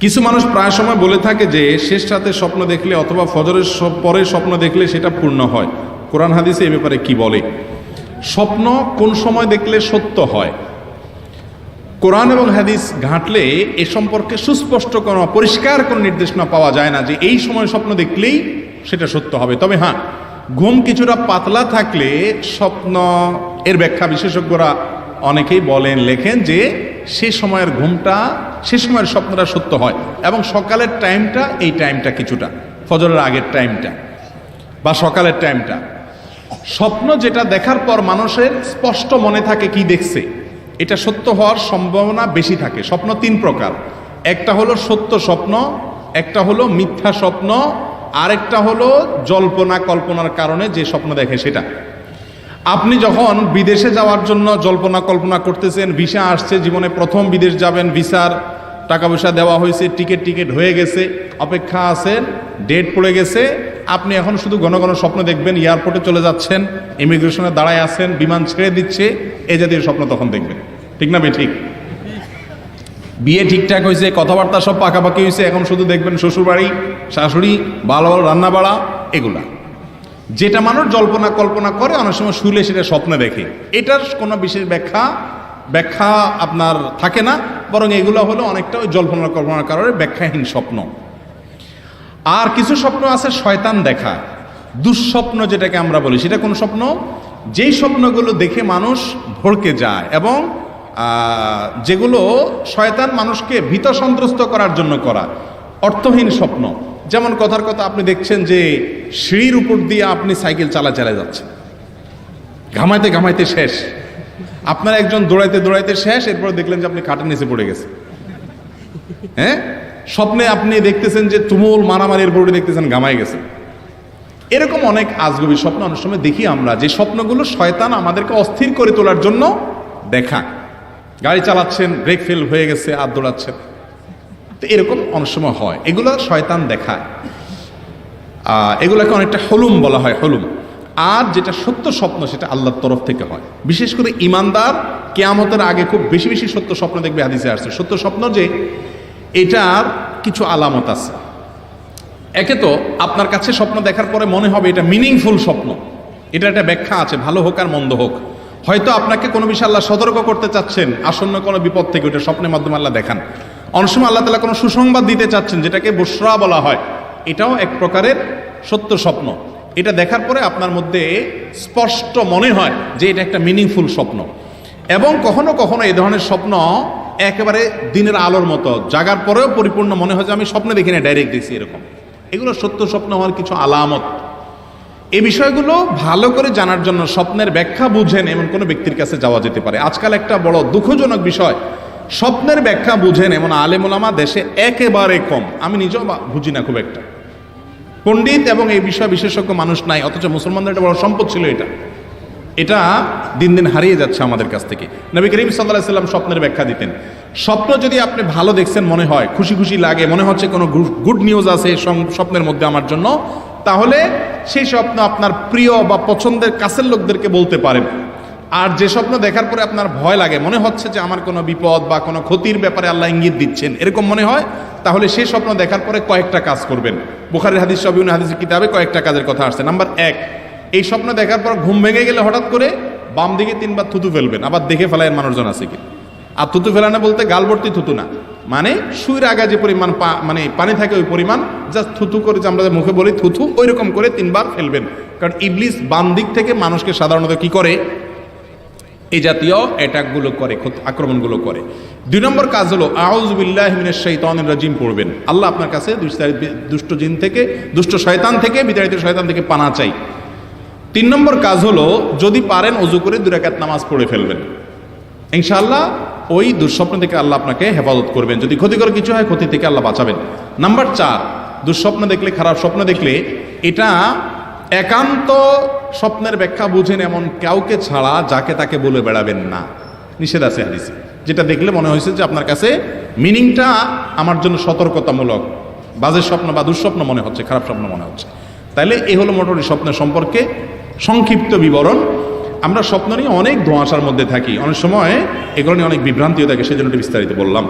কিছু মানুষ প্রায় সময় বলে থাকে যে শেষ রাতে স্বপ্ন দেখলে অথবা ফজরের পরে স্বপ্ন দেখলে সেটা পূর্ণ হয়। কোরআন হাদিসে এ ব্যাপারে কি বলে? স্বপ্ন কোন সময় দেখলে সত্য হয়? কোরআন এবং হাদিস ঘাঁটলে এ সম্পর্কে সুস্পষ্ট কোনো, পরিষ্কার কোনো নির্দেশনা পাওয়া যায় না যে এই সময় স্বপ্ন দেখলেই সেটা সত্য হবে। তবে হ্যাঁ ঘুম কিছুটা পাতলা থাকলে স্বপ্ন, এর ব্যাখ্যা বিশেষজ্ঞরা অনেকেই বলেন, লেখেন যে সে সময়ের ঘুমটা, সে সময়ের স্বপ্নটা সত্য হয় এবং সকালের টাইমটা এই টাইমটা কিছুটা, ফজরের আগের টাইমটা বা সকালের টাইমটা। স্বপ্ন যেটা দেখার পর মানুষের স্পষ্ট মনে থাকে কি দেখছে। এটা সত্য হওয়ার সম্ভাবনা বেশি থাকে। স্বপ্ন তিন প্রকার। একটা হলো সত্য স্বপ্ন, একটা হলো মিথ্যা স্বপ্ন, আরেকটা হলো জল্পনা কল্পনার কারণে যে স্বপ্ন দেখে সেটা। আপনি যখন বিদেশে যাওয়ার জন্য জল্পনা কল্পনা করতেছেন, ভিসা আসছে, জীবনে প্রথম বিদেশ যাবেন, ভিসার টাকা পয়সা দেওয়া হয়েছে, টিকিট টিকিট হয়ে গেছে, অপেক্ষা আছেন, ডেট পড়ে গেছে, আপনি এখন শুধু ঘন ঘন স্বপ্ন দেখবেন, এয়ারপোর্টে চলে যাচ্ছেন, ইমিগ্রেশনে দাঁড়ায় আছেন, বিমান ছেড়ে দিচ্ছে, এ জাতীয় স্বপ্ন তখন দেখবেন। ঠিক না বে ঠিক। বিয়ে ঠিকঠাক হয়েছে, কথাবার্তা সব পাকাপাকি হয়েছে, এখন শুধু দেখবেন শ্বশুরবাড়ি, শাশুড়ি ভালো ভালো রান্না বাড়া এগুলা। যেটা মানুষ জল্পনা কল্পনা করে, অনেক সময় শুলে সেটা স্বপ্নে দেখে। এটার কোনো বিশেষ ব্যাখ্যা ব্যাখ্যা আপনার থাকে না, বরং এগুলো হলো অনেকটা ওই জল্পনা কল্পনার কারণে ব্যাখ্যাহীন স্বপ্ন। আর কিছু স্বপ্ন আছে শয়তান দেখা। দুঃস্বপ্ন যেটাকে আমরা বলি, সেটা কোন স্বপ্ন? যেই স্বপ্নগুলো দেখে মানুষ ভড়কে যায় এবং যেগুলো শয়তান মানুষকে ভীত সন্ত্রস্ত করার জন্য করা, অর্থহীন স্বপ্ন। যেমন কথার কথা আপনি দেখছেন যে সিঁড়ির উপর দিয়ে আপনি সাইকেল চালা চালা যাচ্ছেন। ঘামাইতে ঘামাইতে শেষ। আপনার একজন দৌড়াইতে দৌড়াইতে শেষ, এরপর দেখলেন যে আপনি খাটের নিচে পড়ে গেছে হ্যাঁ? স্বপ্নে আপনি দেখতেছেন যে তুমুল মারামারির বোর্ডে দেখতেছেন গামায় গেছে এরকম অনেক আজগবি স্বপ্ন অনেক সময় দেখি আমরা, যে স্বপ্নগুলো শয়তান আমাদেরকে অস্থির করে তোলার জন্য দেখা গাড়ি চালাচ্ছেন ব্রেক ফেল হয়ে গেছে, আর দৌড়াচ্ছেন। তো এরকম অনেক সময় হয়। এগুলো শয়তান দেখায়। এগুলোকে অনেকটা হলুম বলা হয়, হলুম। আর যেটা সত্য স্বপ্ন, সেটা আল্লাহর তরফ থেকে হয়। বিশেষ করে ইমানদার কেয়ামতের আগে খুব বেশি বেশি সত্য স্বপ্ন দেখবে, হাদিসে আসছে। সত্য স্বপ্ন যে এটার কিছু আলামত আছে। একে তো আপনার কাছে স্বপ্ন দেখার পরে মনে হবে এটা মিনিংফুল স্বপ্ন। এটা একটা ব্যাখ্যা আছে, ভালো হোক আর মন্দ হোক। হয়তো আপনাকে কোনো বিষয়ে আল্লাহ সতর্ক করতে চাচ্ছেন, আসন্ন কোনো বিপদ থেকে ওটা স্বপ্নের মাধ্যমে আল্লাহ দেখান। অনেক সময় আল্লাহ তালা কোনো সুসংবাদ দিতে চাচ্ছেন, যেটাকে বসরা বলা হয়। এটাও এক প্রকারের সত্য স্বপ্ন। এটা দেখার পরে আপনার মধ্যে স্পষ্ট মনে হয় যে এটা একটা মিনিংফুল স্বপ্ন। এবং কখনো কখনো এই ধরনের স্বপ্ন একেবারে দিনের আলোর মতো। জাগার পরেও পরিপূর্ণ মনে হয় যে আমি স্বপ্নে দেখি না ডাইরেক্ট দেখছি এরকম। এগুলো সত্য স্বপ্ন হওয়ার কিছু আলামত। এই বিষয়গুলো ভালো করে জানার জন্য স্বপ্নের ব্যাখ্যা বুঝেন এমন কোনো ব্যক্তির কাছে যাওয়া যেতে পারে। আজকাল একটা বড় দুঃখজনক বিষয় স্বপ্নের ব্যাখ্যা বুঝেন এমন আলেমুলামা দেশে একেবারে কম। আমি নিজেও বুঝি না খুব একটা। পণ্ডিত এবং এই বিষয়ে বিশেষজ্ঞ মানুষ নাই, অথচ মুসলমানদের একটা বড় সম্পদ ছিল এটা। এটা দিন দিন হারিয়ে যাচ্ছে আমাদের কাছ থেকে। নবী করিম সাল্লাহ সাল্লাম স্বপ্নের ব্যাখ্যা দিতেন। স্বপ্ন যদি আপনি ভালো দেখছেন, মনে হয়, খুশি খুশি লাগে, মনে হচ্ছে কোনো গুড নিউজ আছে স্বপ্নের মধ্যে আমার জন্য, তাহলে সেই স্বপ্ন আপনার প্রিয় বা পছন্দের কাছের লোকদেরকে বলতে পারেন। আর যে স্বপ্ন দেখার পরে আপনার ভয় লাগে, মনে হচ্ছে যে আমার কোনো বিপদ বা কোনো ক্ষতির ব্যাপারে আল্লাহ ইঙ্গিত দিচ্ছেন, এরকম মনে হয়? তাহলে সেই স্বপ্ন দেখার পরে কয়েকটা কাজ করবেন। বুখারের হাদিস সবিউন হাদিসের কিতাবে কয়েকটা কাজের কথা আসছে। নাম্বার এক, এই স্বপ্ন দেখার পর ঘুম ভেঙে গেলে হঠাৎ করে বাম দিকে তিনবার থুতু ফেলবেন, আবার দেখে ফেলায় মানুষজন আছে কি? আর থুতু ফেলানো বলতে গাল ভর্তি থুতু না মানে সুইর আগা যে পরিমাণ মানে পানি থাকে ওই পরিমাণ জাস্ট থুতু করে যে আমরা মুখে বলি থুতু ওই রকম করে তিনবার ফেলবেন। কারণ ইবলিস বাম দিক থেকে মানুষকে সাধারণত কি করে? এই জাতীয় অ্যাটাকগুলো করে আক্রমণগুলো করে। দুই নম্বর কাজ হলো আউজবিল্লাহ মিনাশ শাইতানির রাজিম পড়বেন। আল্লাহ আপনার কাছে দুষ্ট জিন থেকে, দুষ্ট শয়তান থেকে, বিতাড়িত শয়তান থেকে পানা চাই। তিন নম্বর কাজ হলো, যদি পারেন অজু করে দুরাকাত নামাজ পড়ে ফেলবেন। ইনশাআল্লাহ ওই দুঃস্বপ্ন থেকে আল্লাহ আপনাকে হেফাজত করবেন। যদি ক্ষতিকর কিছু হয়, ক্ষতি থেকে আল্লাহ বাঁচাবেন। নাম্বার চার, দুঃস্বপ্ন দেখলে, খারাপ স্বপ্ন দেখলে, এটা একান্ত স্বপ্নের ব্যাখ্যা বুঝেন এমন কাউকে ছাড়া যাকে তাকে বলে বেড়াবেন না। নিষেধ আছে হাদিসে। যেটা দেখলে মনে হয়েছে যে আপনার কাছে মিনিংটা আমার জন্য সতর্কতামূলক। বাজে স্বপ্ন বা দুঃস্বপ্ন মনে হচ্ছে, খারাপ স্বপ্ন মনে হচ্ছে। তাইলে এই হলো মোটামুটি স্বপ্নের সম্পর্কে সংক্ষিপ্ত বিবরণ। আমরা স্বপ্ন নিয়ে অনেক ধোঁয়াশার মধ্যে থাকি। অনেক সময় এগুলো নিয়ে অনেক বিভ্রান্তিও থাকে, সেজন্য বিস্তারিত বললাম।